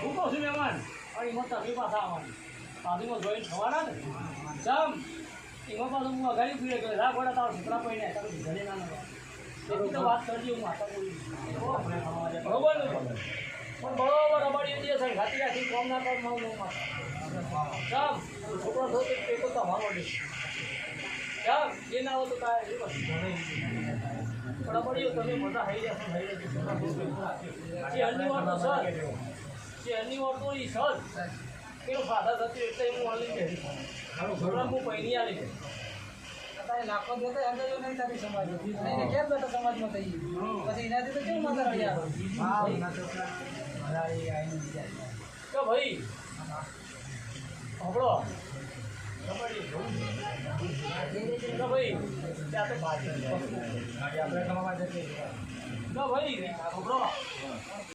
હું કહું છું મહેમાન. અને એમાં તમે પાછા આવવાનું પાછું જોઈન થવાના ને જમ એમાં પાછું હું અઘાડી પીડે કે લા ગોડા તારા છોકરા પડીને તારું ઘરે ના. એટલી તો વાત કરજો હું માતા બોલી બરોબર? ને પણ બરોબર અમારી ઇન્ડિયા સાહેબ, ખાતી રાખી, કોમ ના કર હું માતા જમ છોકરો થયો તો પેકો તમારો નહીં જમ એ ના હોય તો તારે એ વસ્તુ પડ્યો તમે બધા હઈ રહ્યા હઈ રહ્યા જે અન્ય વાતો સર જે અન્ય વાતો એ સર પેલો ફાધર થતી એટલે હું કરી છોકરા હું પૈની આવી ગઈ તારે લાખો એમ તો એવું નહીં તારી સમાજ નહીં કેમ બેટા સમાજમાં થઈ? પછી એનાથી તો કેમ માથા રડ્યા? તો ભાઈ કે ભાઈ તો ભાઈ